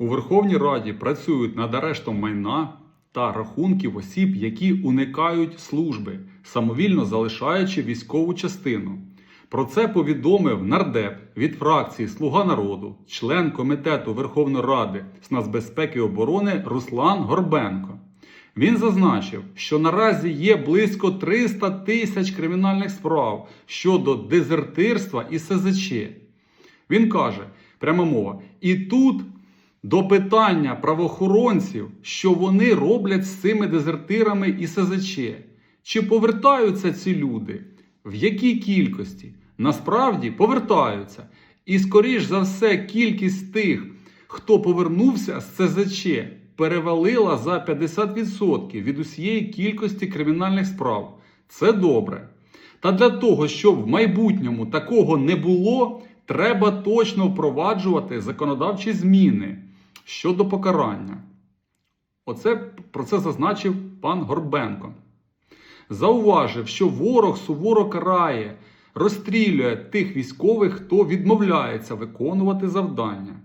У Верховній Раді працюють над арештом майна та рахунків осіб, які уникають служби, самовільно залишаючи військову частину. Про це повідомив нардеп від фракції Слуга народу, член комітету Верховної Ради з нацбезпеки і оборони Руслан Горбенко. Він зазначив, що наразі є близько 300 тисяч кримінальних справ щодо дезертирства і СЗЧ. Він каже, пряма мова, і тут до питання правоохоронців, що вони роблять з цими дезертирами і СЗЧ. Чи повертаються ці люди? В якій кількості? Насправді повертаються. І, скоріш за все, кількість тих, хто повернувся з СЗЧ, перевалила за 50% від усієї кількості кримінальних справ. Це добре. Та для того, щоб в майбутньому такого не було, треба точно впроваджувати законодавчі зміни щодо покарання. Оце про це зазначив пан Горбенко. Зауважив, що ворог суворо карає, розстрілює тих військових, хто відмовляється виконувати завдання.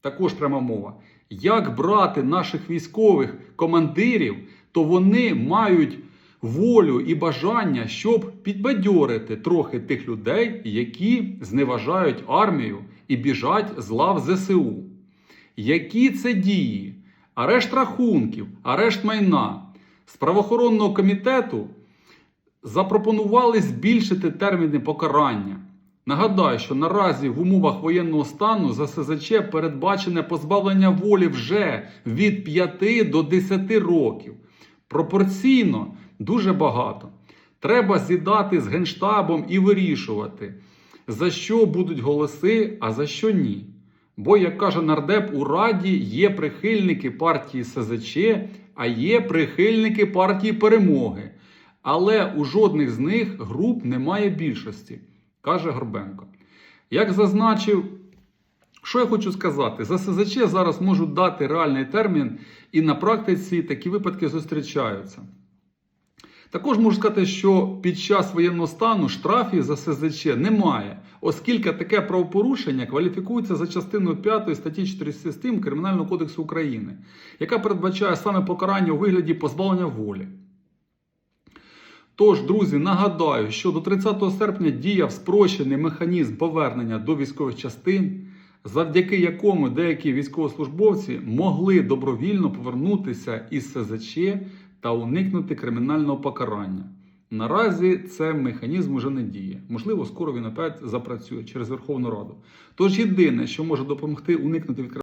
Також пряма мова. Як брати наших військових командирів, то вони мають волю і бажання, щоб підбадьорити трохи тих людей, які зневажають армію і біжать з лав ЗСУ. Які це дії? Арешт рахунків, арешт майна. З правоохоронного комітету запропонували збільшити терміни покарання. Нагадаю, що наразі в умовах воєнного стану за СЗЧ передбачене позбавлення волі вже від 5 до 10 років. Пропорційно дуже багато. Треба з'їдати з генштабом і вирішувати, за що будуть голоси, а за що ні. Бо, як каже нардеп, у Раді є прихильники партії СЗЧ, а є прихильники партії перемоги. Але у жодних з них груп немає більшості, каже Горбенко. Як зазначив, що я хочу сказати, за СЗЧ зараз можуть дати реальний термін, і на практиці такі випадки зустрічаються. Також можу сказати, що під час воєнного стану штрафів за СЗЧ немає, оскільки таке правопорушення кваліфікується за частиною 5 статті 407 Кримінального кодексу України, яка передбачає саме покарання у вигляді позбавлення волі. Тож, друзі, нагадаю, що до 30 серпня діяв спрощений механізм повернення до військових частин, завдяки якому деякі військовослужбовці могли добровільно повернутися із СЗЧ та уникнути кримінального покарання. Наразі це механізм уже не діє. Можливо, скоро він опять запрацює через Верховну Раду. Тож єдине, що може допомогти уникнути від